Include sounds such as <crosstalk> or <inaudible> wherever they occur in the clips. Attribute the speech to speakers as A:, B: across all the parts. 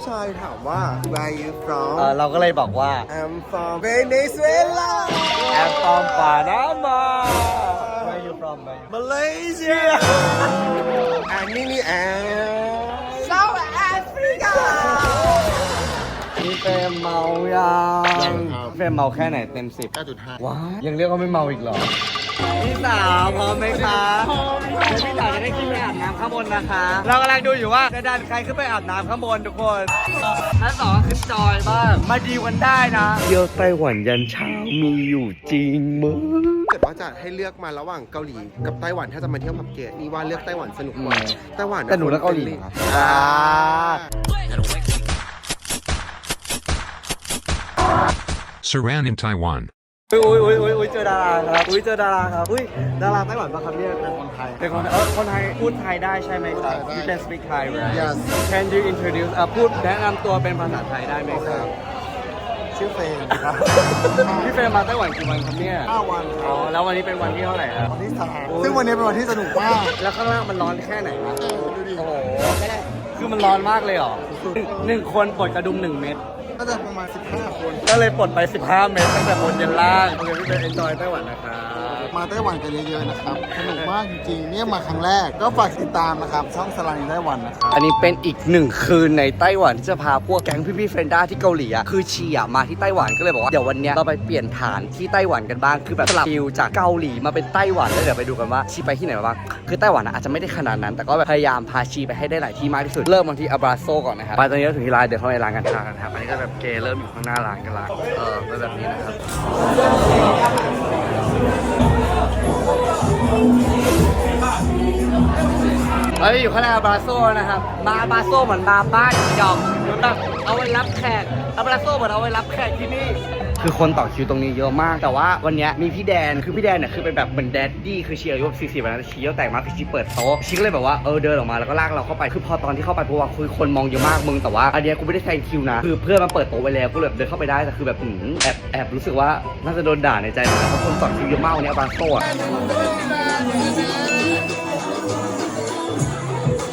A: ผู้ชายถามว่า where you
B: เอ
A: from
B: อเราก็เลยบอกว่า
A: I'm from Venezuela
B: I'm from Panama Where you from
A: Malaysia and Nini and South Africa
B: พี่เฟรมเมายัง
A: ยังครับ
B: พี่เฟรมเมาแค่ไหนเต็มสิบ
A: 9.5
B: ว้ายังเรียกว่าไม่เมาอีกเหรอ พี่สาวพร้อมไหมคะเดี๋ยวพี่สาวจะได้ขึ้นไปอาบน้ำข้างบนนะคะ เรากำลังดูอยู่ว่าจะดันใครขึ้นไปอาบน้ำข้างบนทุกคนท่านสองก็คือจอยบ้างมาดีกันได้นะ เที่ยวไต้หวันยันเช้ามีอยู่จริงมึง
A: เกิดว่าจะให้เลือกมาระหว่างเกาหลีกับไต้หวันถ้าจะมาเที่ยวผับเกตนี่ว่าเลือกไต้หวันสนุกกว่า
B: อืม
A: ไต้หวัน
B: แต่หนูแล้วเกาหลีเหรออ่า
C: Saran in Taiwan.
B: อุ้ยอุ้ยอุ้ยอุ้ยเจอดาราครับอุ้ยเจอดาราครับอุ้ยดาราไต้หวันปะครับเนี่ยเป็นคนไทย เป็นคนไทยเออคนไทยพูดไทยได้ใช่ไหมครับ You can speak Thai right
A: Yes
B: Can you introduce อะพูดแนะนำตัวเป็นภาษาไทยได้ไหมครับ
A: ชื่อเฟรมครับ
B: พี่เฟรมมาไต้หวันกี่วันครับเนี่ย
A: 5วัน
B: อ๋อแล้ววันนี้เป็นวันที่เท่าไหร่ครับ
A: วันที่สามซึ่งวันนี้เป็นวันที่สนุกมาก
B: แล้วข้างล่างมันร้อนแค่ไหนครับ
A: ดูดิ
B: โอ้โห คือมันร้อนมากเลยเหรอหนึ่งคนปลดกระดุมหนึ่งเม็ด
A: ก็จะประมาณ 15 คน
B: ก็เลยปลดไป 15 เมตรตั้งแต่บนยันล่างโอเคพี่เฟรม enjoy ไต้หวันนะครับ
D: มาไต้หวันกันเยอะๆนะครับสนุกมากจริงๆเนี่ยมาครั้งแรกก็ฝากติดตามนะครับช่องสลันไต้หวันนะครับ
B: อันนี้เป็นอีกหนึ่งคืนในไต้หวันที่จะพาพวกแก๊งพี่ๆเฟรนด้าที่เกาหลีอะคือชีอะมาที่ไต้หวันก็เลยบอกว่าเดี๋ยววันเนี้ยเราไปเปลี่ยนฐานที่ไต้หวันกันบ้างคือแบบสลับฟิลจากเกาหลีมาเป็นไต้หวันแล้วเดี๋ยวไปดูกันว่าชีไปที่ไหนมาบ้างคือไต้หวันอะอาจจะไม่ได้ขนาดนั้น แต่ก็แบบพยายามพาชีไปให้ได้หลายที่มากที่สุดเริ่มมาที่อาบราโซก่อนนะครับไปตอนนี้เราถึงที่ร้านเดี๋ยวเข้าไปร้านกันทานกันครับอันนี้ก็แบบเกย์เริ่มอยู่ข้างหน้าร้านกันละเออเป็นแบบนี้นะครับ เอ้ยอยู่ข้างในอาบราโซนะครับมาอาบราโซเหมือนมาบ้านดอกเหมือนแบบเอาไว้รับแขกอาบราโซเหมือนเอาไว้รับแขกที่นี่ คือคนต่อคิวตรงนี้เยอะมาก แต่ว่าวันนี้มีพี่แดน คือพี่แดนเนี่ยคือเป็นแบบเหมือนแดดดี้ คือเชียร์ยุสี่สิบนะเชียร์แต่งมาคือชีเปิดโต๊ะชีก็เลยแบบว่าเออเดินออกมาแล้วก็ลากเราเข้าไป คือพอตอนที่เข้าไปเพราะว่าคือคนมองเยอะมากมึง แต่ว่าอันเนี้ยกูไม่ได้แซงคิวนะ คือเพื่อนมันเปิดโต๊ะไว้แล้ว กูเลยแบบเดินเข้าไปได้ แต่คือแบบหืมแอบแอบรู้สึกว่าน่าจะโดนด่าในใจเพราะคนต่อคิวเยอะมากวันนี้อาบาโซอะ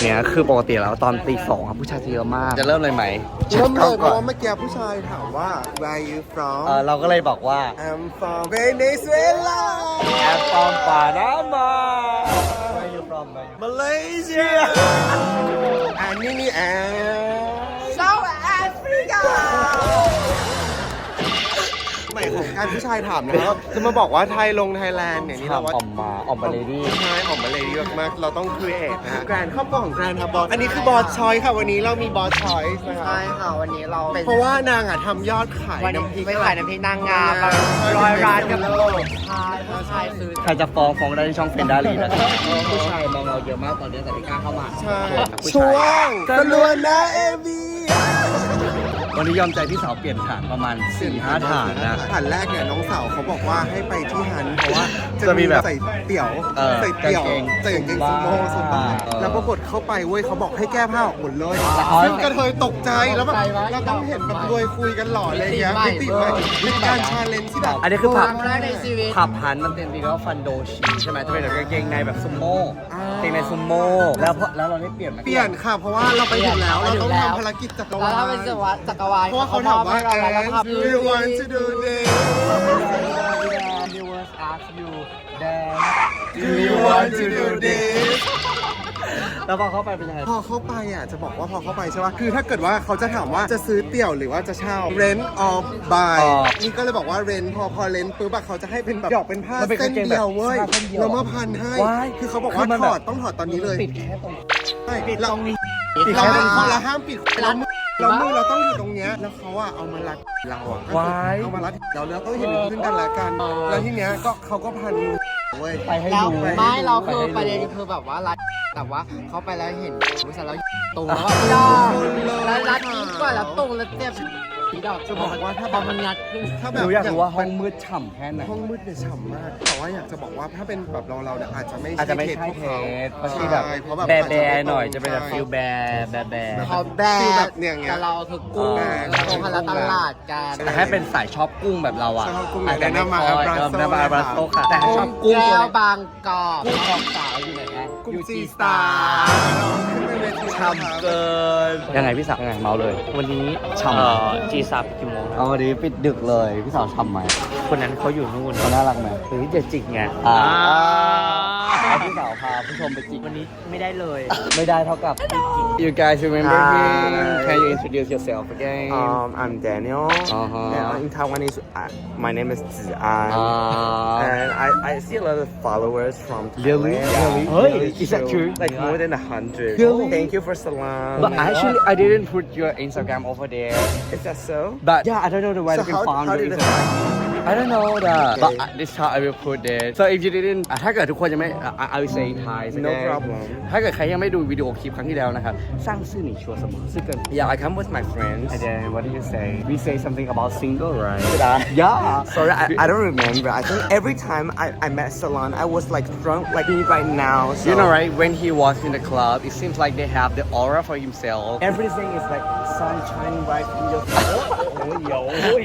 B: เนี่ยคือปกติแล้วตอนตีสองอะผู้ชายจะเยอะมาก จะเริ่มเลยไหม
A: เริ่มเลยเพ
B: ก่อ
A: ราะ
B: น
A: ว่าเมื่อกี้ผู้ชายถามว่า where you
B: เอ
A: from
B: อเราก็เลยบอกว่า
A: I'm from Venezuela
B: I'm from Panama Where you from
A: Malaysia and Nini and South Africa ใหม่ของการผู้ชายถามนะครับจะมาบอกว่าไทยลงไทยแลนด์เนี่ยนี่เราว่า
B: ออกมาออกมาเลดี้
A: ใช่ออกมาเลยดีมากๆเราต้องครีเอทนะฮะแกรนด์ครอบครัวของแกรนด์ครับบอสอันนี้คือบอสชอยค่ะวันนี้เรามีบอสชอยนะคะ
E: ใช่ค่ะวันนี้เราเป็น
A: เพราะว่านางอะทำยอดขาย
E: วันนี้
A: น้ำพริก
E: ไปขายน้ำพริกนางงามแบบร้อยร้านกับโลกใช่ผู้ชายซื้อ
B: ใครจะฟ้องฟ้องได้ที่ช่องเฟนดารีนะครับผู้ชายมองเราเยอะมากตอนนี้แต่ไม่กล้าเข้ามา
A: ใช่
B: ผู้
A: ช่
B: ชา
A: วยงสลวนนะเอวี
B: วันนี้ยอมใจพี่สาวเปลี่ยนฐานประมาณ4ี่ห้าฐานนะ
A: ฐานแรกเนี่ยน้องสาวเขาบอกว่าให้ไปที่ฮันเพราะว่า
B: จะมีแบบ
A: ใส่เตี่ยว
B: เออ
A: ใส่เตี่ยว
B: กางเกง
A: ใส่กางเกงซูโม่ซูโม่
B: เออ
A: แล้วปรากฏเข้าไปเว้ยเขาบอกให้แก้ผ้าออกหมดเลย
B: อ๋อ
A: ซึ่งกระเทยตกใจแล้วแบบเราต้องเห็นแบบรวยคุยกันหล่ออะไรอย่างเงี้ยมิติใหม่เป็นการชาเลนจ์ที่แบบ
B: อันนี้คือ
E: ค
B: ผับ
E: รั้งแรกในชีวิต
B: ผับพันมันเป็นดีก็ฟันโดชีใช่ไหมจะเป็นแบบกางเกงในแบบซุมโม่
A: อ่า
B: กาง เกงในซุมโม่แล้วพอแล้วเราได้เปลี่ยนไหม
A: เปลี่ยนค่ะ เพราะว่าเราไปถึงแล้ว
E: เปลี่
A: เรา
E: ยน
A: ต้อง
E: แล้ว
A: ทำภารกิจจักร
E: แล้ว
A: วาล
E: ถ้าเป็นจักรวาลจักรวาล
A: เพราะว่าเขาถามว่า
E: เขมอบให้เราแล้วก็
A: and do you want to do this
B: Universe ask you
A: do you want to do this
B: แล้วพอเข้าไปเป็นยังไง
A: พอเข้าไปอะจะบอกว่าพอเข้าไปใช่ป่ะคือถ้าเกิดว่าเขาจะถามว่าจะซื้อเตี่ยวหรือว่าจะเช่า rent or buy
B: อ๋อ
A: นี่ก็เลยบอกว่า rent พอพอ rent ปุ๊บอะเขาจะให้เป็นแบบหยอกเป็นผ้า
B: มันเป็น
A: เส้น
B: กางเกง
A: เดียวเว้ย
B: แบบผ้าเส้นเดียว
A: แล้วมาพันให้
B: ว้าย
A: คือเขาบอก
B: คื
A: ว่า
B: อมัน
A: ถ
B: แบบ
A: อดต้องถอดตอนนี้เลย
B: ปิดแค่ตรง
A: ใช่
B: ปิด
A: เรา
B: ตรงนี้ ปิด
A: เรา
B: แค่ตรง
A: เรา
B: นี้
A: เราห้ามปิดเรามือเรามือเราต้องอยู่ตรงเนี้ยแล้วเขาอะเอามารัดเราอะ
B: ว้าย
A: เอามารัดเราแล้วก็เห็นขึ้นกันและกันแล้วทีเนี้ยก็เขาก็พันเว้ย
B: ไปให้
E: แล้ว
B: ดู
E: ไม่เราคือ
B: ให้
E: ประเด็นคือแบบว่ารัด แต่ว่าเขาไปแล้วเห็นผู้ชายแล้วตุงแล้วก็
A: ด
E: ด
A: อ
E: อกกแล้วรัดอีกกว่าแล้วตุงแล้วเจ็บผีดอก
A: จะบอกว่าถ้า
E: พอมันงัดขึ้น
A: ถ้า
B: ห
A: แบบ
B: นูอยากรู้ว่าห้องมืดฉ่ำแค่ไหน
A: ห้องมืดเนี่ยฉ่ำมากแต่ว่าอยากจะบอกว่าถ้าเป็นแบบเราเราเนี่ยอาจจะไม่
B: อาจจะไม่ใช่
A: พวก
B: เท
A: เขา
B: สเพราะที่แบบ
A: ใช่เพราะแบบ
B: แบร์แบ
A: อาจ
B: ร์
A: ไม่
B: หน่อย
A: ตรง
B: จะเป็นแบบ
A: ใช่
B: ฟิลแบร์แบร์แบร์
E: เขาแบ
A: ฟีลแบ
E: บบ
A: เนี่ยอย่างเงี้ย
E: แต่เราคือกุ้ง
A: แบร์
E: ตรงพละตลาดกัน
B: แต่ถ้าเป็นสายชอบกุ้งแบบเราอะ
A: ชอบกุ้ง
B: อาจจะไม่
A: แนะนำมา
B: ค่อย
A: Abrazo
B: เออแนะนำมา Abrazo ค่ะแต่ถ้าชอบ
E: กุ้
B: กุ้
E: ง
B: ง
E: แก้
B: ตัว
E: วบางกอก
B: กุ้งของสาวอยู่ไหนนะ
A: กุ้ง
B: อยู่
A: ซี
B: จี
A: ส
B: ส
A: ตา
B: ตา
A: ร์
B: ร์
A: ขึ้นไปเว
B: ฉ่ำเกิน ยังไงพี่สาวยังไงเมาเลย
F: วันนี้
B: ฉ่ำ
F: เอ่อจีซับกี่โมง
B: เอาวันนี้ปิดดึกเลยพี่สาวฉ่ำไหม
F: คนนั้นเขาอยู่นู่น
B: เขาน่ารักไหม
F: หรือจะจิกไง
B: อ่าเอา พี่สาวพาผู้ชมไปจิก
F: วันนี้ไม่ได้เลย
B: ไม่ได้เท่ากับ You guys remember
A: Hi.
B: him? Can you introduce yourself again?
A: Um, I'm Daniel.
B: Uh-huh.
A: And in Taiwanese, uh, my name is Zian.
B: Uh,
A: and I, I see a lot of followers from
B: Really?
A: Thailand.
B: Really?
A: Really
B: Is that true?
A: Like more than a hundred.
B: Really?
A: Thank you for salam.
B: but actually, I didn't put your Instagram over there.
A: is that so?
B: But yeah, I don't know the way
A: So
B: to
A: how,
B: find
A: how
B: your
A: did it
B: Instagram. I don't know that. But
A: Okay.
B: uh, this time I will put it. So if you didn't อ่ะถ้าเกิดทุกคนยังไม่อ่ะ I I will say in Thai
A: No
B: again.
A: problem.
B: ถ้าเกิดใครยังไม่ดูวิดีโอคลิปครั้งที่แล้วนะครับ สร้างซื่อหนีชัวร์เสมอซื่อเกิน <laughs>
A: Yeah, I come with my friends.
B: And then what do you say? We say something about single, right? <laughs>
A: Did I?
B: Yeah.
A: Sorry, I, I don't remember. I think every time I, I met Salon, I was like drunk like me right now. So.
B: You know, right? When he was in the club, it seems like they have the aura for himself. Everything is like sun shining right in your face. <laughs>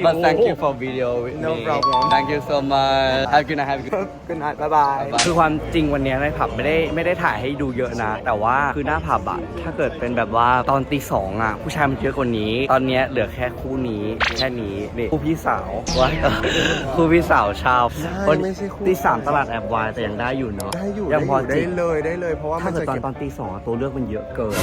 B: but thank you for video with
A: No
B: me.
A: problem.
B: Thank you so much. Have a good night. Have a good
A: Good night. Bye bye.
B: คือความจริงวันเนี้ยในผับไม่ได้ไม่ได้ถ่ายให้ดูเยอะนะ แต่ว่าคือหน้าผับอะถ้าเกิดเป็นแบบว่าตอนตีสองอะผู้ชายมันเยอะกว่านี้ ตอนเนี้ยเหลือแค่คู่นี้แค่นี้นี่คู่พี่สาวว่าคู่พี่สาวชาว
A: ใช่ไม่ใช่คู่
B: ตีสามตลาดแอบวายแต่ยังได้อยู่เนาะ
A: ได้อยู่
B: ยังพอ
A: ได้
B: จิ
A: อยู่ได้เลยได้เลย เพราะว่า
B: ถ้า
A: มัน
B: เกิด
A: จะ
B: ตอน
A: เก็บ
B: ตอนตีสองอะตัวเลือกมันเยอะเกิน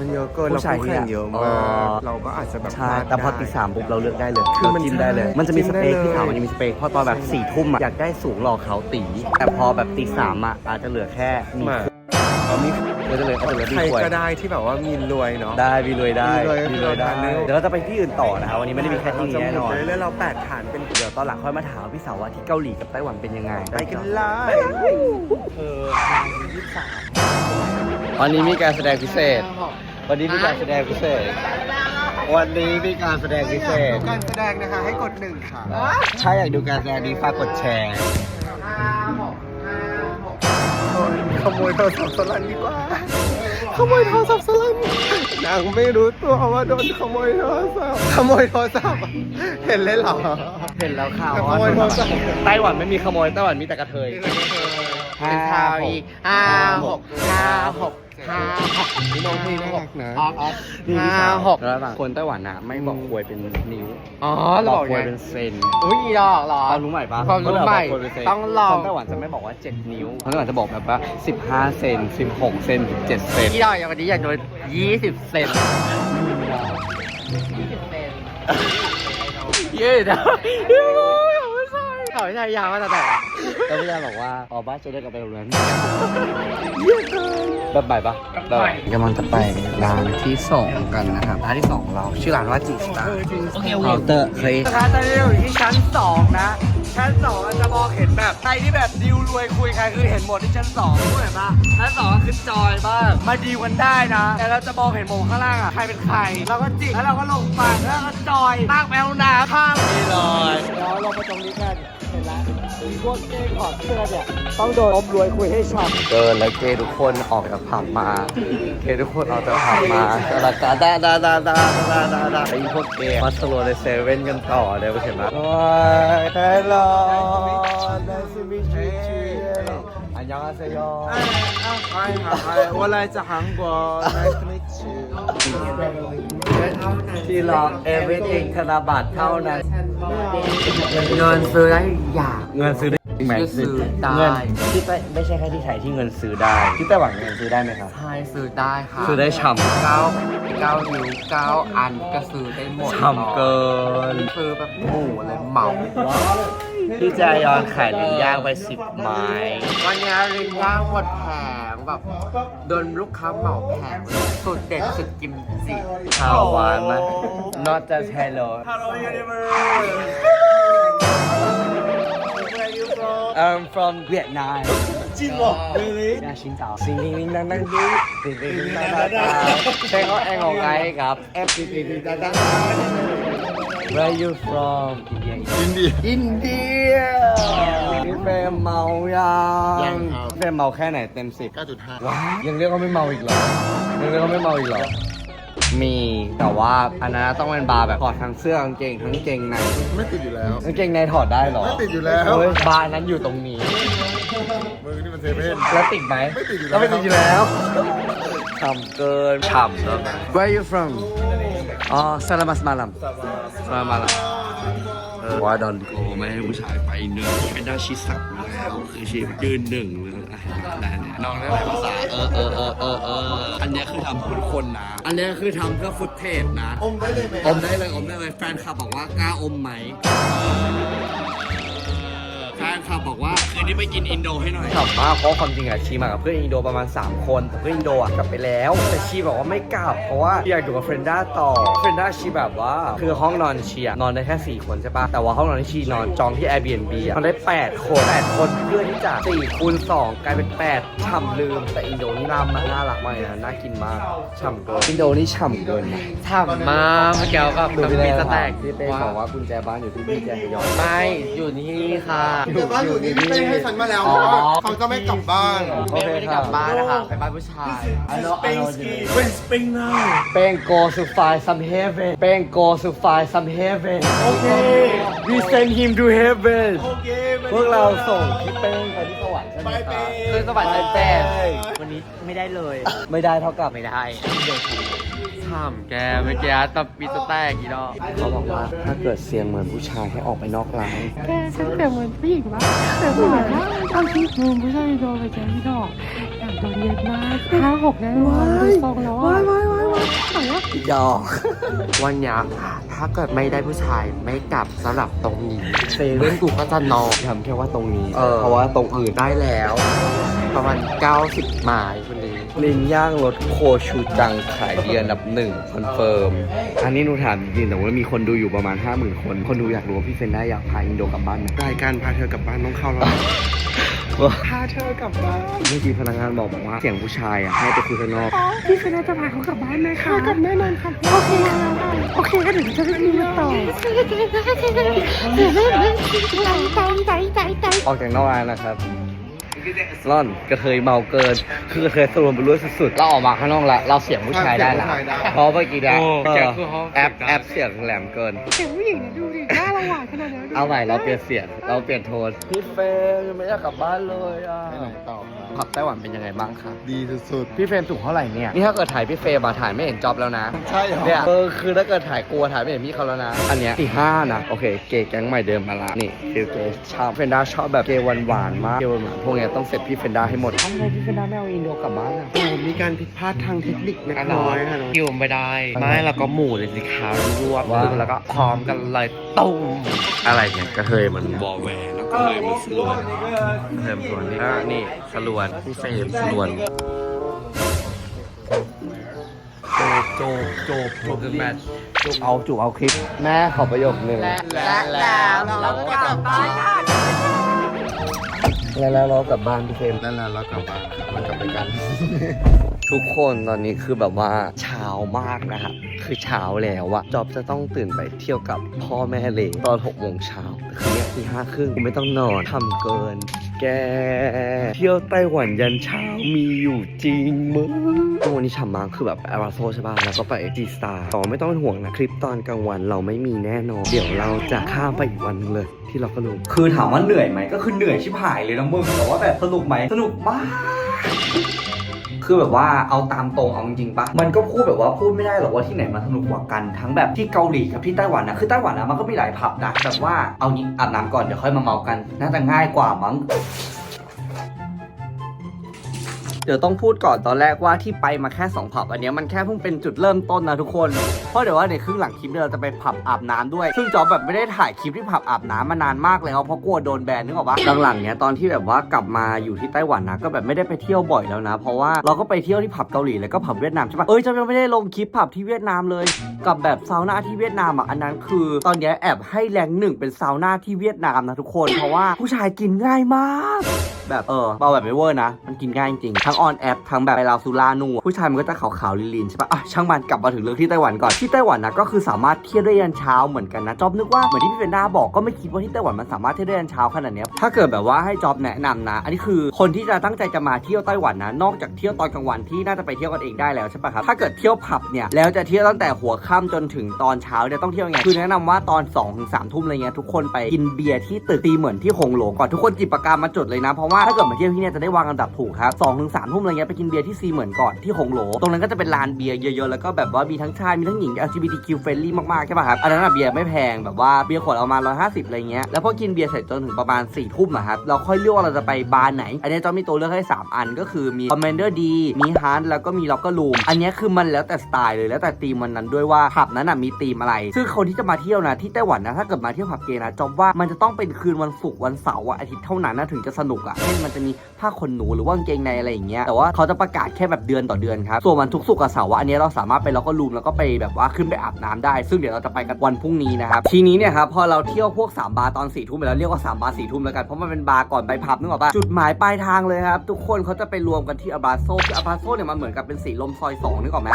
A: มันเยอะเกิน
B: ผู้ชาย
A: คู่แข่ง
B: เย
A: เยอะมากเราก็อาจจะแบบ
B: ใช่
A: พลาด
B: แต่พอ
A: ได้
B: ตีสามปุ๊บเราลือกได้เลย
A: คือมัน
B: เราจิ้มได้เลย
A: ใช่
B: มันจะมีสเปค
A: จิ้มได้เลย
B: ที่ถามมันจะมีสเปคเพราะตอนแบบสี่ทุ่มอะอยากได้สูงหล่อเขาตี แต่พอแบบตีสามอะอาจจะเหลือแค่มี
A: มา
B: เอามีก็จะเลยก็จะเหลือดี
A: ใคร
B: กว่า
A: ก็ได้ที่แบบว่ามีรวยเนาะ
B: ได้มีรวยได้
A: มีรวย
B: มีรวยได้
A: มีรวยได้
B: เดี๋ยวเราจะไปที่อื่นต่อนะครับวันนี้ไม่ได้มีแค่ที่นี้แน่นอน
A: เราจะหมุเรื่อยๆเราแปดฐานเป็น
B: เดี๋ยวตอนหลังค่อยมาถามพี่สาวว่าที่เกาหลีกับไต้หวันเป็นยังไง
A: ไปกันเลย
B: วันนี้มีการแสดงพิเศษ วันนี้มีการแสดงพิเศษ วันนี้มีการแสดงพิเศษ
A: การแสดงนะคะให้กดหนึ่งค่ะ
B: ถ้าอยากดูการแสดงนี้ฝากกดแชร์
A: ขโมยโทรศัพท์สลันดีกว่า ขโมยโทรศัพท์สลันนางไม่รู้ตัวว่าโดนขโมยโทรศัพท์ ขโมยโทรศัพท์ เห็นเลยเหรอ
B: เห็นแล้วข่าว
A: ขโมยโทรศัพท์
B: ไต้หวันไม่มีขโมย ไต้หวันมีแต่กระเทย
E: เป็นข่าวอีกห้าหกห้าหก ห้าหก
A: นี่น้องพี่น่ารักนะ
E: ออกออก
B: นี่พี่
E: ห้า
B: สาว
E: หก
B: แล้วบางคนไต้หวันนะไม่บอกควยเป็นนิ้ว
E: อ๋อ
B: บ
E: เรา
B: อก
E: บอก
B: ควย
E: ไง
B: เป็นเซน
E: อุ้ยอีดอกเหรอ
B: ความรู้ใหม่ปะ
E: ความรู้ใหม่
B: คนเราบอกควยเป็นเซน
E: ต้องลอง
B: คนไต้หวันจะไม่บอกว่า7นิ้วคนไต้หวันจะบอกแบบว่า15เซน16เซน17เซน
E: อีดอกอย่างวันนี้อยากโดนยี่สิบเซนยี่สิบเซน
B: เย้นะ
E: เขาไม่ใช่ยาวมาแต่ไหน
B: แล้วพี่ยาบอกว่าอ๋อบ้านจะได้กลับไปโรงเรียนแบบใหม่ปะแบบกำลังจะไปร้านที่สองกันนะครับร้านที่สองของเราชื่อร้านว่าจีสตาร์เคาน์เตอร์เคยร้านตอนนี้เราอยู่ที่ชั้นสองนะ ชั้นสองจะมองเห็นแบบใครที่แบบดิวรวยคุยใครคือเห็นหมดที่ชั้นสองรู้เห็นปะชั้นสองก็คือจอยบ้างมาดีกันได้นะ แต่เราจะมองเห็นหมงข้างล่างอะใครเป็นใครเราก็จิกแล้วเราก็ลงไปแล้วก็จอยตากแมวน้ำข้างนี่เลยเดี๋ยวลงไปตรงนี้กันเห็นแล้ว พวกเก้ถอดเสื้อเนี่ยต้องโดนอมรวยคุยให้ช็อตเกินและเกทุกคนออกจากผับมา เกทุกคนออกจากผับมาตล้วก็ดาดาดาดาดาดาดาไอ้พวกเกมาสโลในเซเว่นกันต่อเดี๋ยวไปเห็นไหมโอ้ยเฮลโหลนิสมิชิอันยังอาเซโย
A: ไอ้ไอ้ไอ้วันไรจะ韩国 nice to
B: ที่รอ everything ธนบัตรเท่านั้น
E: เงินซื้อได้อยาก
B: เงินซื้อได้จริงไหม
E: ซื้อได้
B: เงินที่ไต้ไม่ใช่แค่ที่ไทยที่เงินซื้อได้ ที่ไต้หวันเงินซื้อได้ไหมครับ
E: ใช่ซื้อได้ค่ะ
B: ซื้อได้ฉ่ำ
E: เก้าเก้านิ้วเก้าอันก็ซื้อได้หมด
B: ฉ่ำเกิน
E: ซื้อแบบหมูเลยเหมา
B: พี่จายอนขายลิ้นย่างไปสิบไม้
E: วันนี้รินย่างหมดแผง แบบโดนลูกค้าเหมาแผงสุดเด็ดสุดกิมจิ
B: ข้าวหวานไหม not just hello
A: Hello universe Where you from
B: I'm from Vietnam
A: จริงเหรอ Really
B: ยาชินเต่าซิงลิงลิงดังดังดูซิงลิงลิงดังดังดังใช้เขาแองของไงครับ F ซิงลิงลิงดังดัง Where you from
D: อินเดีย
B: อินเดียพี่เฟรมเมายั
D: ยังงครับ
B: พี่เฟรมเมาแค่ไหนเต็มสิบ
D: 9.5
B: ว้ายยังเรียกว่าไม่เมาอีกเหรอยังเรียกว่าไม่เมาอีกเหรอมีแต่ว่าอันนั้นต้องเป็นบาร์แบบถอดทั้งเสื้อกางเกงทั้งกางเกงใน
D: ไม่ติดอยู่แล้ว
B: กางเกงในถอดได้เหรอ
D: ไม่ติดอยู่แล้ว
B: เฮ้ยบาร์นั้นอยู่ตรงนี้
D: มือนี่มันเซเว่น
B: แล้วติดไหม
D: ไม่ติดอยู่แล้ว
B: แล้วไม่ติดอยู่แล้วฉ่ำเกิน ฉ่ำแล้วนะ Where are you from อ๋อสลามัสมาลัมสลามาลัมว่าดอนโก
G: ไม่ให้ผู้ชายไปเนินเป็นด้าชีสับอยู่แล้วคือชียืนหนึ่งเลยอะได้เนี่ยน้องได้หลายภาษาเออเออเออเออเอออันเนี้ยคือทำเพื่อทุกคนนะ อันเนี้ยคือทำเพื่อฟุตเทจนะ
D: อมได้เลยไหม
G: อมได้เลยอมได้เลยแฟนคลับบอกว่ากล้าอมไหมแฟนคลับบอกว่าคื นนี้ไปกินอินโดให้หน่อย
B: ฉ่ำมากเพราะความจริงอะชีมากับเพื่อนอินโดประมาณ 3 คนแต่เพื่อนอินโดอะกลับไปแล้ว แต่ชีบอกว่าไม่กลับ เพราะว่าอยากอยู่กับเฟรนด้าต่อเฟรนด้าชีแบบว่า คือห้องนอนชีอะนอนได้แค่4คนใช่ปะแต่ว่าห้องนอนที่ชีนอนจองที่ Airbnb อะนอนได้ 8 คน 8 คนเพื่อที่จะ4คูณ2กลายเป็น8ฉ่ำลืมแต่อินโดนี่น่ามาน่ารักมากเลยนะน่ากินมากฉ่ำเกินอินโดนี่ฉ่ำเกินนะ
E: ฉ่ำมากเมื่อกี้กับ
B: ดู
E: กับ
B: พี่
E: มี
B: เต้
E: สแต็ก
B: พี่เต้บอกว่ากุญแจบ้านอยู่ที่พี่แจฮยอน
E: ไม่อยู่นี่ค่ะ
D: แต่ว่าอยู่นี่พี่เต้ให้ฉันมาแล้วเพราะว่าเขาจะไม่กลับบ้าน
B: โอ
E: ไม่
B: เค
E: ไม่ได้
B: ค
E: ก
B: รั
E: ลั
B: บบ
E: บ้านนะคะไปบ้านผู้ชาย
B: I know I know When spring now เป้ง go to find some heaven เป้ง go to find some heaven Okay we send him to heaven พวกเราส่งพี่เป้งไปที่ส วรรค์ใช่ไหมครับ
E: คือสวรรค์ชั้นแปด
F: วันนี้ไม่ได้เลย
B: ไม่ได้เท่ากับ
F: ไม่ได้
E: ฉ่ำแกเมื่อกี้ตับมีสแต็กอีดอก
B: เขาบอกว่าถ้าเกิดเสียงเหมือนผู้ชายให้ออกไปนอกร้าน
H: แกฉันเปรียบเหมือนผู้หญิงปะแต่เหมือนว่าตอนที่มึงผู้ชายโดนไปแกที่ดอก อยากโดนเย็นมากห้าหกแน่นอนดูทรงแล้วอะแต่ว่า
B: ยอก
E: วันเนี้ยถ้าเกิดไม่ได้ผู้ชายไม่กลับสำหรับตรงนี้
B: เซ
E: เพื่
B: เว่
E: อนนกูก็จะนอน
B: ทำแค่ว่าตรงนี้
E: เออ
B: เพราะว่าตรงอื่น
E: ได้แล้ว ประมาณ 90ไม้คนนี้
B: ลิงย่างรสโคชูจังขายดีอันดับหนึ่งคอนเฟิร์ม อันนี้หนูถามจริงๆแต่ว่ามีคนดูอยู่ประมาณ 5 0,000 คน คนดูอยากรู้ว่าพี่เฟนได้อยากพาอินโดกลับบ้านไหม
G: รายการพาเธอกลับบ้านต้องเข้าแล้ว
B: พาเธอกลับบ้านเมื่อกี้พนักงานบอกบอกว่าเสียงผู้ชายอะให้ไปคุยข้างนอก
H: พี่ฟินาจะพาเขากลับบ้านไหมคะกลับแน่นอนค่ะโอเคโอเคก็เดี๋ยวจะไปดูต่อใจใจใจใจ
B: ออกจากนอกร้านนะครับ ร่อนกระเทยเมาเกิน คือกระเทยสรวมไปรู้สุดๆเราออกมาข้างนอกละเราเสียงผู้ชายได้ละ
D: เสียงผู้ชายได้
B: เพราะเมื่อกี้เนี่ย
E: โอ้
B: เอ
E: แก
B: อ
E: คือเขา
B: แอปแอปเสียงแหลมเกิน
H: เสียงผู้หญิงเนี่ยดูดิหน้าเราหวานขนาดนี้
B: เอาใหม่เราเปลี่ยนเสียงเราเปลี่ยนโทนพี่เฟรมยังไม่อยากกลับบ้านเลยอะ
D: ไปไหนต่อครับ
B: ขับไต้หวันเป็นยังไงบ้างคะ
D: ดีสุด
B: พี่เฟรมสูงเท่าไหร่เนี่ยนี่ถ้าเกิดถ่ายพี่เฟรมมาถ่ายไม่เห็นจ็อบแล้วนะ
D: ๆใช่เหรอ
B: เนี่ยเออคือถ้าเกิดถ่ายกลัวถ่ายไม่เห็นพี่เขาแล้วนะ อันเนี้ยสี่ห้านะโอเค เกย์แก๊งใหม่เดิมมาละนี่ฟิลเกย์ชอบเฟนด้าชอบแบบเกย์หวานหวานๆมากเกย์หวานหวานๆพวกเนี้ยต้องเสร็จพี่เฟนด้าให้หมดทำไมพี่เฟนด้าไม่เอาอินโดกลับบ้านอะ
G: มีการผิดพลาดทางเทคนิคเล็ก
E: อัน
G: น้
E: น้
G: อ
E: อยย
G: ค่ะน้อง
E: คิวไม่ได้ ไม่เราก็หมู่เลยสิคะรวบ
B: ว่า
E: ตึงแล้วก็พร้อมกันเลย ตุ้ม
B: อะไรเนี่ยกระเทยมัน
G: บอแวร์แล้วก็เลยมันสลวน
B: เพิ่มส่วนนี้ก็นี่สลวนพี่เฟรมสลวนโจบโจบโจบโจบแมทจูบเอาจูบเอาคลิป แม่ขอประโยคหนึ่ง
E: และแล้วเราก็กลับบ้าน
B: แล้วแล้วเรากลับบ้านพี่เฟรม
D: นั่นแหละเรากลับบ้านเรากลับไปกัน
B: ทุกคนตอนนี้คือแบบว่าเช้ามากนะครับคือเช้าแล้วอะจอบจะต้องตื่นไปเที่ยวกับพ่อแม่เลยตอน6กโมงเช้าแต่คืนนี้ตีห้าครึ่งกูไม่ต้องนอนทำเกิน แก เที่ยวไต้หวันยันเช้ามีอยู่จริงมึงวันนี้ฉ่ำมากคือแบบอาราโซใช่ป่ะ แล้วก็ไปจีสตาร์ต่อไม่ต้องห่วงนะ คลิปตอนกลางวันเราไม่มีแน่นอน เดี๋ยวเราจะข้ามไปอีกวันหนึงเลยที่เราก็รู้คือถามว่าเหนื่อยไหมก็คือเหนื่อยชิบหายเลยนะมึงแต่ว่าแบบสนุกไหมสนุกมาก คือแบบว่าเอาตามตรงเอาจริงๆปะมันก็พูดแบบว่าพูดไม่ได้หรอกว่าที่ไหนมันสนุกกว่ากันทั้งแบบที่เกาหลีกับที่ไต้หวันนะคือไต้หวันนะมันก็มีหลายผับนะแบบว่าเอานี้อาบน้ำก่อนเดี๋ยวค่อยมาเมากันน่าจะง่ายกว่ามั้ง เดี๋ยวต้องพูดก่อนตอนแรกว่าที่ไปมาแค่2ผับอันนี้มันแค่เพิ่งเป็นจุดเริ่มต้นนะทุกคน เพราะเดี๋ยวว่าในครึ่งหลังคลิปเราจะไปผับอาบน้ำด้วย ซึ่งจอแบบไม่ได้ถ่ายคลิปที่ผับอาบน้ำมานานมากแล้วเพราะกลัวโดนแบนนึกออกปะหลังๆเนี้ยตอนที่แบบว่ากลับมาอยู่ที่ไต้หวันนะก็แบบไม่ได้ไปเที่ยวบ่อยแล้วนะ เพราะว่าเราก็ไปเที่ยวที่ผับเกาหลีแล้วก็ผับเวียดนามใช่ปะเอ้ยจอยังไม่ได้ลงคลิปผับที่เวียดนามเลย กับแบบซาวน่าที่เวียดนามอะอันนั้นคือ ตอนเนี้ยแอบให้แรงหนึ่งเป็นซาวน่าที่เวียดนามนะทุกคน เพราะว่าผู้ชายกินง่ายมาก แบบเออเบาแบบไม่เวอร์นะ มันกินง่ายจริงทั้งออนแอปทั้งแบบไปลาวซูลานูผู้ชายมันก็จะขาวๆลีนๆใช่ปะอะช่างมันกลับมาถึงเรื่องที่ไต้หวันก่อนที่ไต้หวันนะก็คือสามารถเที่ยวได้ยันเช้าเหมือนกันนะจอบนึกว่าเหมือนที่พี่เฟนด้าบอกก็ไม่คิดว่าที่ไต้หวันมันสามารถเที่ยวได้ยันเช้าขนาดนี้ถ้าเกิดแบบว่าให้จอบแนะนำนะ อันนี้คือคนที่จะตั้งใจจะมาเที่ยวไต้หวันนะ นอกจากเที่ยวตอนกลางวันที่น่าจะไปเที่ยวกันเองได้แล้วใช่ปะครับถ้าเกิดเที่ยวผับเนี่ยแล้วจะเที่ยวตั้งแต่หัวค่ำจนถึงตอนเช้าเนี่ยต้องเที่ยวไงคือแนะนำว่าตอน2องถึงสามทุ่มอะไรเงี้ยทุกคนไปกินเบียร์ที่ตึกตีเหมือนที่หงหลก่อนทุกคนจิบปากกามาจดเลยนะเพราะว่าถ้าเกิดมาเที่ยวที่เนี่ยจะได้วางอันดับถูกครับสองถึงสามทุ่มอะไรเงี้ยไปกินเบียร์ที่ซีเหมือนก่อนที่หงโหล ตรงนั้นก็จะเป็นลานเบียร์เยอะๆ แล้วก็แบบว่ามีทั้งชายมีทั้งหญิง LGBTQ friendly มากๆ ใช่ป่ะครับอันนั้นอะเบียร์ไม่แพงแบบว่าเบียร์ขวดเอามา 150 อะไรเงี้ยแล้วพอกินเบียร์เสร็จจนถึงประมาณ4ี่ทุ่มอะครับเราค่อยเลือกว่าเราจะไปบาร์ไหน อันนี้จอมีตัวเลือกให้ 3 อันก็คือมี Commander D มีฮาร์ดแล้วก็มี Locker Room อันนี้คือมันแล้วแต่สไตล์เลยแล้วแต่ธีมวันนั้นด้วยว่าผับนั้นอะมีธีมอะไร ซึ่งคนที่จะมาเที่ยวนะที่ไต้หวันนะถ้าเกิดมาเที่ยวผับเกย์นะจอมว่ามันจะต้องเป็นคืนวันศุกร์วันเสาร์อาทิตย์เท่านั้นนะถึงจะสนุกอะช่นมันจะมีผ้าขนหนูหรือว่ากางเกงในอะไรอย่างเงี้ยแต่ว่าเขาจะประกาศแค่แบบเดือนต่อเดือนครับส่วนวันทุกศุกกับเสาร์อะอันนี้เราสามารถไปแล้วก็รูมแล้วก็ไปแบบว่าขึ้นไปอาบน้ำได้ ซึ่งเดี๋ยวเราจะไปกันวันพรุ่งนี้นะครับทีนี้เนี่ยครับพอเราเที่ยวพวก 3 บาร์ตอน4ี่ทุ่มไปแล้วเรียกว่า 3 บาร์สี่ทุ่มแล้วกันเพราะมันเป็นบาร์ก่อนไปผับนึกออกปะจุดหมายปลายทางเลยครับทุกคนเขาจะไปรวมกันที่อาบาโซคืออาบาโซเนี่ยมันเหมือนกับเป็นสีลมซอยสองนึกออกไหม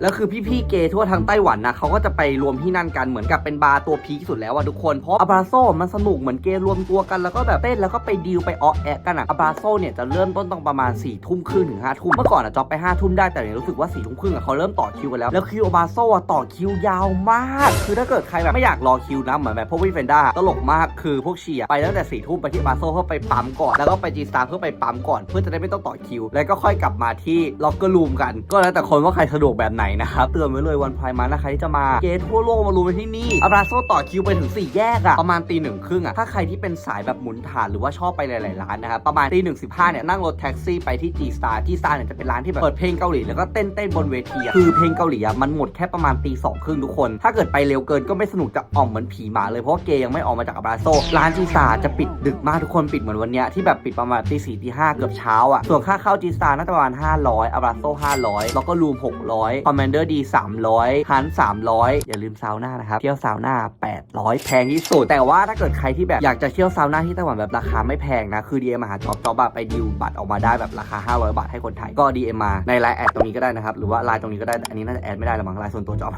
B: แล้วคือพี่ๆเกย์ทั่วทั้งไต้หวันนะเขาก็จะไปรวมที่นั่นกันเหมือนกับเป็นบาร์ตัวพีคสุดแล้วอะทุกคนเพราะอาบราโซมันสนุกเหมือนเกย์รวมตัวกันแล้วก็แบบเต้นแล้วก็ไปดีลไปออแอะกันอะอาบราโซเนี่ยจะเริ่มต้นต้องประมาณ4ี่ทุ่มครึ่งถึงห้าทุ่มเมื่อก่อนอะจอบไป5้าทุ่มได้แต่เนี่ยรู้สึกว่า4ี่ทุ่มครึ่งอะเขาเริ่มต่อคิวกันแล้วแล้วคิวอาบราโซอะต่อคิวยาวมาก คือถ้าเกิดใครแบบไม่อยากรอคิวนะเหมือนแบบพวกวิเฟนด้าตลกมากคือพวกเชียร์ไปตั้งแต่4ี่ทุ่มไปที่อาบราโซเพื่อไปปั๊มก่อนแล้วก็ไปจีสตาร์เพื่อไปปั๊มก่อน เพื่อจะได้ไม่ต้องต่อคิว แล้วก็ค่อยกลับมาที่ล็อกเกอร์รูมกัน ก็แล้วแต่คนว่าใครสะดวกแบบไหนนะครับเตือนไว้เลยวันพายมานะใครที่จะมาเกย์ทั่วโลกมารวมกันที่นี่อาราโซต่อคิวไปถึง 4 แยกอะประมาณตีหนึ่งครึ่งอะถ้าใครที่เป็นสายแบบหมุนฐานหรือว่าชอบไปหลายๆร้านนะครับประมาณตีหนึ่งสิบห้าเนี่ยนั่งรถแท็กซี่ไปที่ G Star G Star เนี่ยจะเป็นร้านที่แบบเปิดเพลงเกาหลีแล้วก็เต้นเต้นบนเวทีคือเพลงเกาหลีอะมันหมดแค่ประมาณตีสองครึ่งทุกคน ถ้าเกิดไปเร็วเกินก็ไม่สนุกจะอ่อมเหมือนผีหมาเลยเพราะว่าเกย์ยังไม่ออกมาจากอาราโซร้าน G Star จะปิดดึกมากทุกคนปิดเหมือนวันเนี้ยที่แบบปิดประมาณตีสี่ตีห้าเกือบเช้าอะส่วนค่าเข้า G Star น่าจะประมาณ500อาราโซ500 แล้วก็รูม600 Commander D 300ฮัน300 อย่าลืมซาวน่านะครับ เที่ยวซาวน่า 800 แพงที่สุด แต่ว่าถ้าเกิดใครที่แบบอยากจะเที่ยวซาวน่าที่ไต้หวันแบบราคาไม่แพงนะ คือ DM มาหาจ็อบจ็อบอะไปดิวบัตรออกมาได้แบบราคา 500 บาทให้คนไทยก็ DM มาในไลน์แอดตรงนี้ก็ได้นะครับ หรือว่าไลน์ตรงนี้ก็ได้แต่อันนี้น่าจะแอดไม่ได้ละมั้งไลน์ส่วนตัวจ็อบ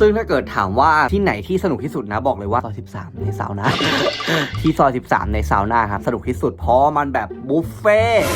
B: ซึ่งถ้าเกิดถามว่าที่ไหนที่สนุกที่สุดนะบอกเลยว่าซอย13 ในซาวน่าที่ซอย13 ในซาวน่าครับสนุกที่สุดเพราะมันแบบบุฟเฟ่ต์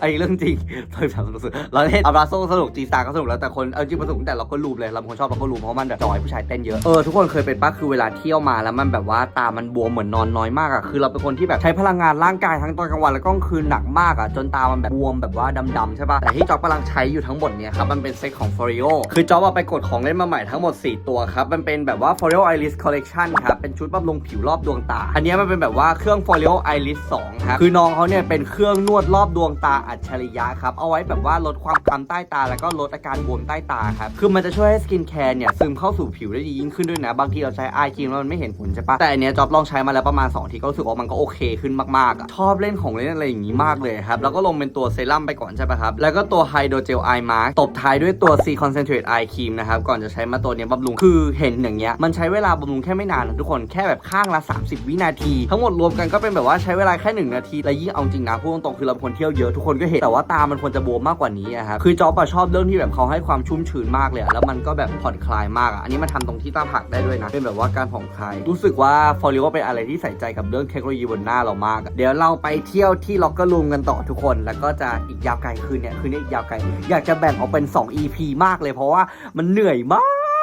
B: อันนี้เรื่องจริงซอย13สนุกสุดเราเล่นอาราโซสนุกจีสตาก็สนุกแล้วแต่คนเอาจริงมันสนุกตั้งแต่เราก็รูมเลยเราเป็นคนชอบเราก็รูมเพราะมันแบบจอยผู้ชายเต้นเยอะ เออทุกคนเคยเป็นปะคือเวลาเที่ยวมาแล้วมันแบบว่าตามันบวมเหมือนนอนน้อยมากอะคือเราเป็นคนที่แบบใช้พลังงานร่างกายทั้งตอนกลางวันแล้วก็กลางคืนหนักมากอะจนตามันแบบบวมแบบว่าดำๆใช่ปะแต่ที่จอบกำลังใช้อยู่ทั้งหมดเนี่ยครับมันเป็นเซ็ตของ f o r i o คือจอบเอาไปกดของเล่นมาใหม่ทั้งหมด 4 ตัวครับมันเป็นแบบว่า f o r i o Iris Collection ครับเป็นชุดบำรุงผิวรอบดวงตา อันนี้มันเป็นแบบว่าเครื่อง f o r i o Iris 2ครับคือน้องเขาเนี่ยเป็นเครื่องนวดรอบดวงตาอัจฉริยะครับเอาไว้แบบว่าลดความคล้ำใต้ตาแล้วก็ลดอาการบวมใต้ตาครับ คือมันจะช่วยให้สกินแคร์เนี่ยซึมเข้าสู่ผิวได้ดียิ่งขึ้นด้วยนะ บางทีเราใช้ไอครีมแล้วมันไม่เห็นผลใช่ปะแต่อันเนี้ยจอบลองใช้มาแล้วประมาณ 2 ทีก็รู้สึกว่ามันก็โอเคขึ้นมากๆอะชอบเล่นของเล่นอะไรอย่างนี้มากเลยครับ แล้วก็ลงเป็นตัวเซรั่มไปก่อนใช่ปะครับ แล้วก็ตัวไฮโดรเจลไอมาร์ตบท้ายด้วยตัว C concentrate eye cream นะครับ ก่อนจะใช้มาตัวเนี้ยบำรุง คือเห็นอย่างเงี้ย มันใช้เวลาบำรุงแค่ไม่นานนะทุกคน แค่แบบข้างละ 30 วินาที ทั้งหมดรวมกันก็เป็นแบบว่าใช้เวลาแค่ 1 นาที และยิ่งเอาจริงนะพูดตรงๆคือเราคนเที่ยวเยอะทุกคนก็เห็น แต่ว่าตามันควรจะบวมมากกว่านี้ครับ คือจอบอะชอบเรื่องที่แบบเขาให้ความชุ่มชื้นมากเลยอะแล้วมันก็แบบผ่อนคลายมากอะอันนี้มาทำตรงที่ต้าผักได้ด้วยนะ เป็นแบบว่าการผ่อนคลาย รู้สึกว่าฟอริโอเป็นอะไรที่ใส่ใจกับเรื่องเทคโนโลยีบนหน้าเรามาก เดี๋ยวเราไปเที่ยวที่ล็อกเกอร์รูมกันต่อทุกคน แล้วก็จะอีกยาวไกลคืนเนี่ยคืนนี้อีกยาวไกล อยากจะแบ่งออกเป็น 2 EP มากเลยเพราะว่ามันเหนื่อยมา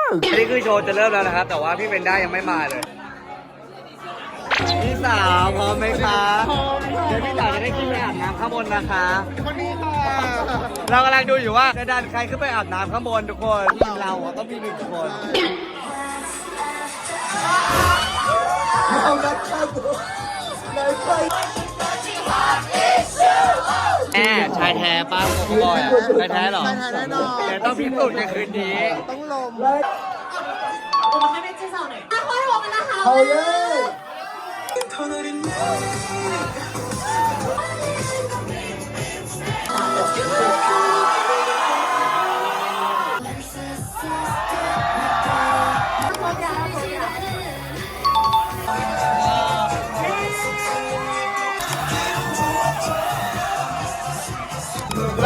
B: กนนี้คือโชว์จะเริ่มแล้วนะครับ แต่ว่าพี่เบนด้ายังไม่มาเลย พี่สาวพร้อมไหมคะเดี๋ยวพี่สาวจะได้ขึ้นไปอาบน้ำข้างบนนะคะ
A: คนนี้ค่ะ
B: เรากำลังดูอยู่ว่าจะดันใครขึ้นไปอาบน้ำข้างบนทุกคนทีมเราอะต้องมีหนึ่งคนแม่ชายแท้ป้าโกโก้บอยอะชายแท้เหรอ
A: ชายแท้แน่นอน
B: เดี๋ยวต้องพิสูจน์ในคืนนี้
A: ต้องลม
I: 我们这边介绍哪个？啊，欢迎我们的好
A: 好耶！
B: ร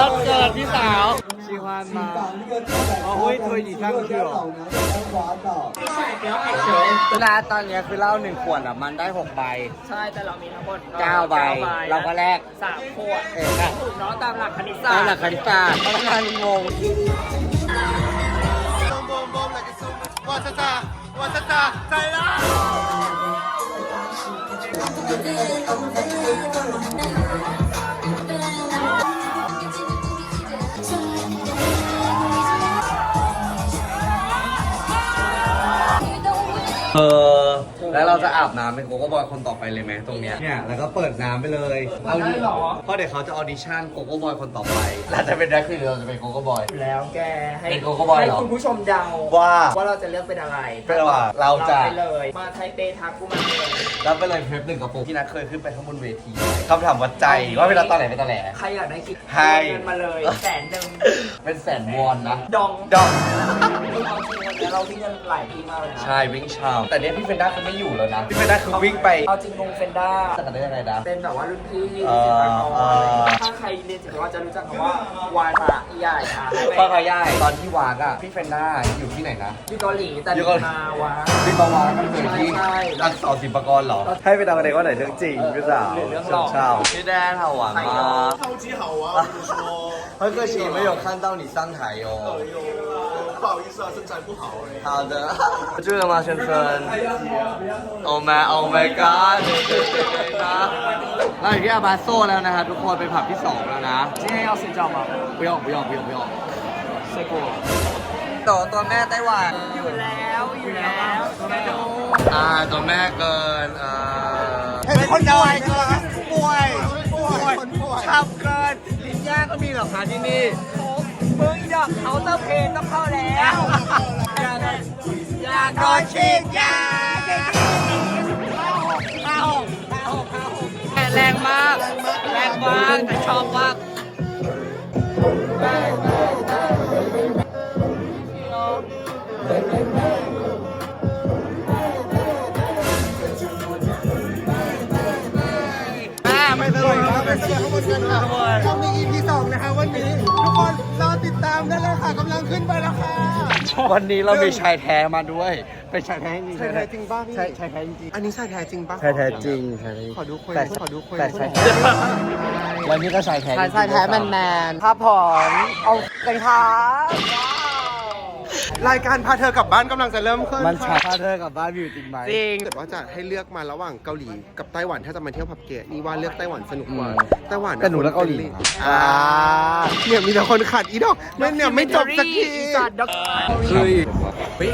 B: ับเกิดพี่สาว ชิฮานมาอ๋อเฮ้ยเธอหนีช่างเชื่อเวลาตอนเนี้ยคือเหล้าหนึ่งขวดอะมันได้หกใบ
F: ใช่ แต่เรามีทั้งหมด
B: เก้าใบเราก็แลก
F: สามขวด
B: เองค่ะ
F: ถูกเนาะตามหลักคณิตศา
B: ตา
F: ส
B: ม
F: ตร์
B: หลักคณิตศาสตร์พนักงานงง
A: 哇塞
B: เธอ แล้วเราจะอาบน้ำเป็นโกโก้บอยคนต่อไปเลยไหมตรงเนี้ยเนี่ยแล้วก็เปิดน้ำไปเลยเอาดิเพราะเดี๋ยวเขาจะออดิชั่นโกโก้บอยคนต่อไปเราจะเป็นแดกคือเราจะเป็นโกโก้บอย
F: แล้วแกให้
B: เป็นโกโก้บอยเหรอ
F: ให้คุณผู้ชมเดา
B: ว่า
F: ว่าเราจะเลือกเป็นอะไร
B: เป็นว่าเราจะ
F: ไปเลย มาไทเปทักกูมาเลย
B: รับไปเลยเพปหนึ่งกระปุกที่นัทเคยขึ้นไปข้างบนเวทีคำถามวัดใจว่าเวลาตอนไหนไปตอนไหน
F: ใครอยากได้คลิป
B: ให้
F: โอนเงินมาเลยแสนหนึ่ง
B: เป็นแสนวอนนะ
F: ดอง
B: ดอก
F: คือเอาจริงวันนี้เราวิ่งกันหลายทีมากเลยนะ
B: ใช่วิ่งชามแต่เนี้ยพี่เฟนด้าคือไม่อยู่แล้วนะ พี่เฟนด้าคือวิ่งไป
F: เอาจริงวงเฟนด้า
B: จะกันได้ยังไงนะ
F: เป็นแบบว่ารุ่นพี่
B: เอ่อ
F: ศิลปากร
B: เอ่อ
F: ถ้าใครเรียนศิลปะจะรู้จักคำว่าวานมาใหญ่อะให้ไป
B: ป้าพายายตอนที่วากอ่ะ พี่เฟนด้าอยู่ที่ไหนนะ
F: อยู่เกาหลีแต่
B: อยู่
F: ดี
B: เกาหลี
F: มาวะ
B: พี่ปาวาก็คือที่
F: ใช่
B: อักษรศิลปากรเหรอ ให้ไปทำอะไรก็ไหนเรื่องจริงพี่สาว
F: หรือเรื่องหลอก
B: ชาวพี่แดน好玩吗
D: 超级好玩，我跟你说。
B: 很可惜没有看到你上台哦
D: 不好意思啊，身材不好哎。
B: 好的这个吗先生 Oh my Oh my God เราอยู่ที่อาบาโซแล้วนะครับทุกคนเป็นผับที่สองแล้วนะ
F: 今天要睡觉吗？
B: 不要不要不要不要
F: 睡过。
B: ตัวตัวแม่ไต้หวัน
F: อยู่แล้วอยู่แล้วแม่ดู
B: อ่าตัวแม่เกินเอ่อเป็นคนป่วยเกินป่วยป่วยขับเกินลิ้นย่างก็มีเหรอคะที่นี่
F: มึงอยากเคาเตอร์เพนต้องเข้าแล้วอยากอยากโดนฉีดยา
B: แรงมาก แรงมากแต่ชอบมาก
A: เสนุกครับไปสนุกข้างบนกันค่ะช่วงนี้ EP สองนะคะวันนี้ ทุกคนรอติดตามได้เลยค่ะกำลังขึ้นไปแล้วค่ะ
B: วันนี้เรามีชายแท้มาด้วย เป็นชายแท้จริง
A: ชายแท้จริงป่ะพี่
B: ใช่ชายแท้จริง
A: อันนี้ชายแท้จริงป่ะ
B: ชายแท้จริงชายแท้
A: ขอดูคุย
B: แต่
A: ขอดูคุย
B: แต่ชายแท้แล้วนี่ก็ชายแท้
F: ชายแท้แมนแมนครับผมเอากันครับ
A: รายการพาเธอกลับบ้านกำลังจะเริ่มขึ้น
B: มัน
A: ค่ะ
B: ชายเธอกับบ้านวิวจริงไหม
F: จริง
A: ถ้าเกิดว่าจะให้เลือกมาระหว่างเกาหลีกับไต้หวันถ้าจะมาเที่ยวผับเกย์นี่ว่าเลือกไต้หวันสนุกกว่า
B: อืม
A: ไต้หวัน
B: แต่หนูแล้วเกาหลี
A: อ่าเนี่ยมีแต่คนขัดอีดอกไม่เนี่ยไม่จบสักที
F: อีสัตว์ด็อก
B: คือ